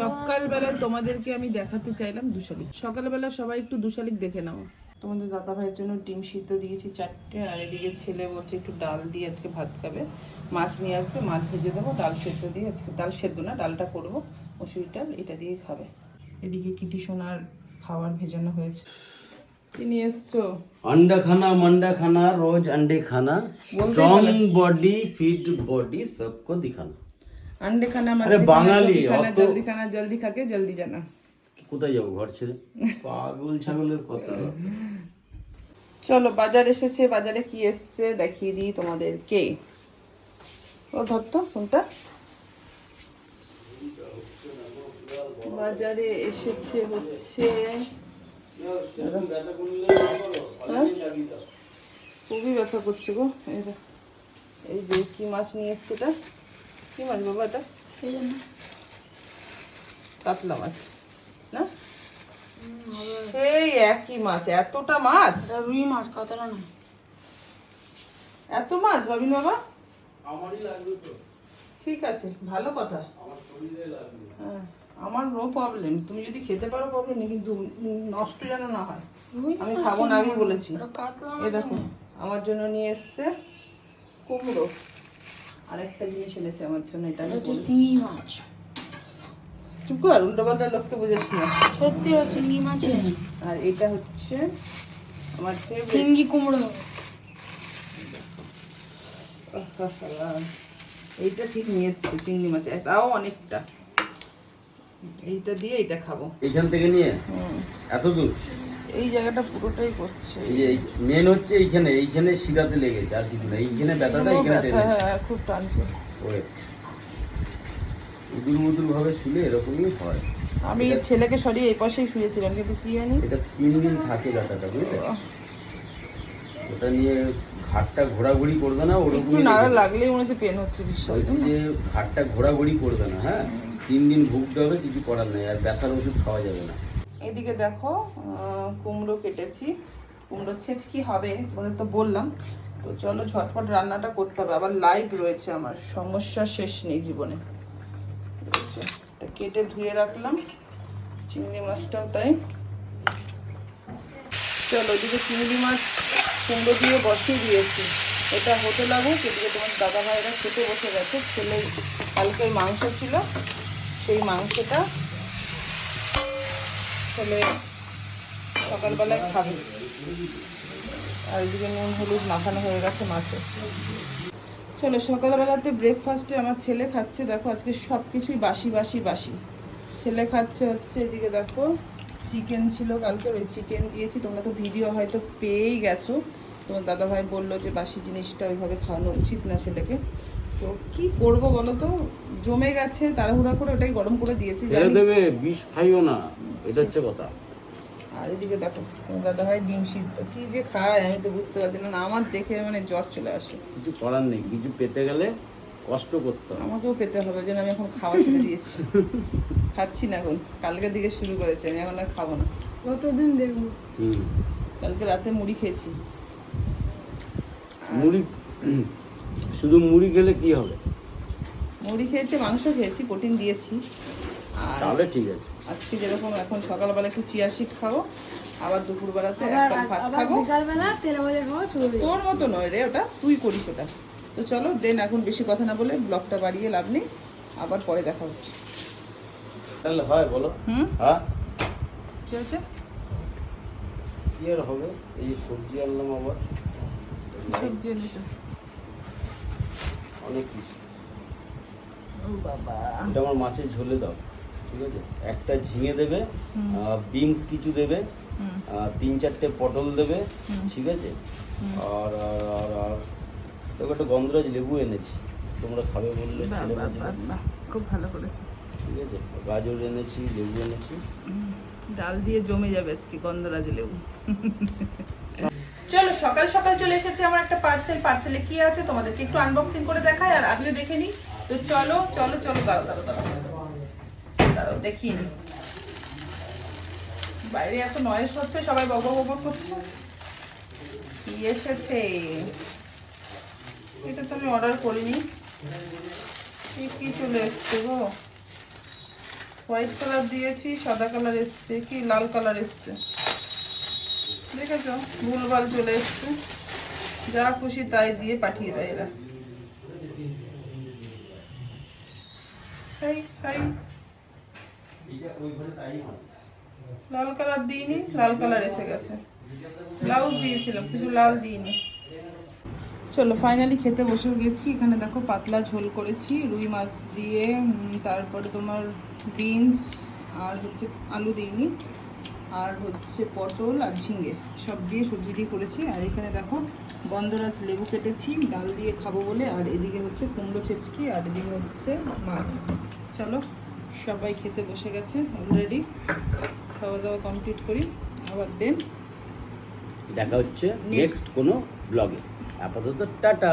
সকালবেলা তোমাদেরকে আমি দেখাতে চাইলাম দুশালিক। সকালবেলা সবাই একটু দুশালিক দেখে নাও। তোমাদের দাদা ভাইয়ের জন্য ডিম সিদ্ধ দিয়েছি চারটে আর এদিকে ছেলে বলছে একটু ডাল দিয়ে আজকে ভাত খাবে। মাছ নিয়ে আসবে মাছ ভেজে দেবো ডাল সেদ্ধ দিয়ে আজকে ডাল সেদ্ধ না ডালটা করব। মসুরি ডাল এটা দিয়ে খাবে। এদিকে কিটি সোনার খাবার ভেজানো হয়েছে। তিনি এসছো? আন্ডা খানা মান্ডা খানা রোজ আন্ডে খানা। স্ট্রং বডি ফিট বডি সবকো দিখানো। বাঙালি অত জলদি খানা জলদি খাকে জলদি জানা। কোথায় ঘর ছেড়ে? পাগল ছাগলের কথা। চলো বাজার এসেছে বাজারে কি এসছে দেখিয়ে দিই তোমাদেরকে। ও ফোনটা। বাজারে এসেছে হচ্ছে। হ্যাঁ? খুবই ব্যথা করছে গো। এই যে কি মাছ নিয়ে এসছে এটা? কি মাছ বাবা এটা? কাতলা মাছ না? সেই একই মাছ এতটা মাছ? রুই মাছ কতটা না এত মাছ ভাবিন বাবা? ঠিক আছে ভালো কথা। হ্যাঁ আমার নো প্রবলেম তুমি যদি খেতে পারো প্রবলেম নেই কিন্তু নষ্ট যেন না হয়। আমি খাব না আগেই বলেছি। ওটা কাতলা এ দেখো আমার জন্য নিয়ে এসছে কুমড়ো। আরেকটা জিনিস এনেছে আমার জন্য এটা হচ্ছে শিঙি মাছ। চুপ কর উল্টো পাল্টা লোককে বুঝাস না। সত্যি শিঙি মাছ আর এটা হচ্ছে আমার ফেভারিট শিঙ্গি কুমড়ো। এইটা ঠিক নিয়ে এসছে চিংড়ি মাছ। তাও অনেকটা। এইটা দিয়ে এটা খাব। এইখান থেকে নিয়ে? হুম। এত দূর? এই জায়গাটা পুরোটাই করছে। এই যে মেন হচ্ছে এইখানে এইখানে শিরাতে লেগেছে আর কিছু না এইখানে ব্যথাটা এইখানে টেনে হ্যাঁ খুব টানছে। ওয়েট উদুর মুদুর ভাবে শুলে এরকমই হয়। আমি ছেলেকে সরিয়ে এই পাশেই শুয়েছিলাম কিন্তু কি জানি? এটা তিন দিন থাকে ব্যথাটা বুঝলে? ওটা নিয়ে ঘাটটা ঘোরাঘুরি করবে না একটু ওরকমই নাড়া লাগলেই মনে হচ্ছে পেন হচ্ছে বিশ্বাস যে ঘাটটা ঘোরাঘুরি করবে না হ্যাঁ? তিন দিন ভুগতে হবে কিছু করার নেই আর ব্যথার ওষুধ খাওয়া যাবে না। এদিকে দেখো কুমড়ো কেটেছি। কুমড়ো ছেঁচকি হবে বলে তো বললাম। তো চলো ঝটপট রান্নাটা করতে হবে। আবার লাইভ রয়েছে আমার। সমস্যা শেষ নেই জীবনে? এটা কেটে ধুয়ে রাখলাম। চিংড়ি মাছটাও তাই। চলো এদিকে চিংড়ি মাছ কুমড়ো দিয়ে বসিয়ে দিয়েছি। এটা হতে লাগুক, এদিকে তোমার দাদা ভাইরা খেতে বসে গেছে। ছেলে কালকে মাংস ছিল। সেই মাংসটা ছেলে সকালবেলায় খাবে। আর এদিকে নুন, হলুদ মাখানো হয়ে গেছে মাছে। চলো, সকালবেলাতে ব্রেকফাস্টে আমার ছেলে খাচ্ছে, দেখো আজকে সব কিছুই বাসি বাসি বাসি। ছেলে খাচ্ছে হচ্ছে এদিকে দেখো চিকেন ছিল কালকে, ওই চিকেন দিয়েছি, তোমরা তো ভিডিও হয়তো পেয়েই গেছো। তোমার দাদাভাই বলল যে বাসি জিনিসটা ওইভাবে খাওয়ানো উচিত না ছেলেকে। তো কি করব বলো তো? জমে গেছে তাড়াহুড়া করে ওটাই গরম করে দিয়েছি জানি। দেবে বিষ খাইও না এটা হচ্ছে কথা। আর এদিকে দেখো তোমার দাদাভাই ডিম সিদ্ধ। কি যে খায় আমি তো বুঝতে পারছি না না, আমার দেখে মানে জ্বর চলে আসে। কিছু করার নেই কিছু পেতে গেলে কষ্ট করতে আমাকেও পেতে হবে যেন আমি এখন খাওয়া ছেড়ে দিয়েছি। খাচ্ছি না এখন কালকের দিকে শুরু করেছি আমি এখন আর খাব না। কতদিন দেখব? হুম। কালকে রাতে মুড়ি খেয়েছি। মুড়ি শুধু মুড়ি খেলে কি হবে? মুড়ি খেয়েছি মাংস খেয়েছি প্রোটিন দিয়েছি। আর তাহলে ঠিক আছে। আজকে যেরকম এখন সকালবেলা একটু চিয়া সিড খাব আবার দুপুরবেলাতে আবার একটা ভাত খাব। বিকালবেলা তেলে ভাজা শুরু তোর মতো নয় রে ওটা তুই করিস ওটা। তো চলো দেন এখন বেশি কথা না বলে ব্লগটা বাড়িয়ে লাভ নেই আবার পরে দেখা হচ্ছে। তাহলে হয় বলো। হুম? হ্যাঁ? কি হচ্ছে কি আর হবে? এই সবজি আনলাম আবার। অনেক কিছু। বাবা। এটা আমার মাছের ঝোলে দাও ঠিক আছে? একটা ঝিঙে দেবে বিনস কিছু দেবে তিন চারটে পটল দেবে ঠিক আছে? আর আর আর দেখো একটা গন্ধরাজ লেবু এনেছি তোমরা খাবে বললে ছেলে খুব ভালো করেছে। ঠিক আছে? গাজর এনেছি লেবু এনেছি। ডাল দিয়ে জমে যাবে আজকে গন্ধরাজ লেবু। চলো, সকাল সকাল চলে এসেছে আমার একটা পার্সেল পার্সেলে কি আছে তোমাদেরকে একটু আনবক্সিং করে দেখাই, আর আমিও দেখে নিই। তো চলো চলো চলো, দাঁড়াও দাঁড়াও দাঁড়াও। দাঁড়াও নিই। বাইরে এত নয়েস হচ্ছে, সবাই বক বক করছে। কি এসেছে? এটা তো আমি অর্ডার করিনি। কি চলে এসছে গো? হোয়াইট কালার দিয়েছি, সাদা কালার এসছে, কি লাল কালার এসছে? দেখেছ ভুলভাল চলে এসছে। যা খুশি তাই দিয়ে পাঠিয়ে দেয় এরা। লাল কালার দিইনি, লাল কালার এসে গেছে। ব্লাউজ দিয়েছিলাম কিন্তু লাল দিইনি। চলো ফাইনালি খেতে বসে গেছি। এখানে দেখো পাতলা ঝোল করেছি, রুই মাছ দিয়ে তারপরে তোমার বিনস আর হচ্ছে আলু দিইনি। আর হচ্ছে পটল আর ঝিঙে সব দিয়ে সবজি দিয়ে করেছি। আর এখানে দেখো গন্ধরাজ লেবু কেটেছি ডাল দিয়ে খাব বলে। আর এদিকে হচ্ছে কুমড়ো ছেচকি আর এদিকে হচ্ছে মাছ। চলো সবাই খেতে বসে গেছে অলরেডি খাওয়া দাওয়া কমপ্লিট করি আবার দেন। দেখা হচ্ছে নেক্সট কোনো ব্লগে আপাতত টাটা।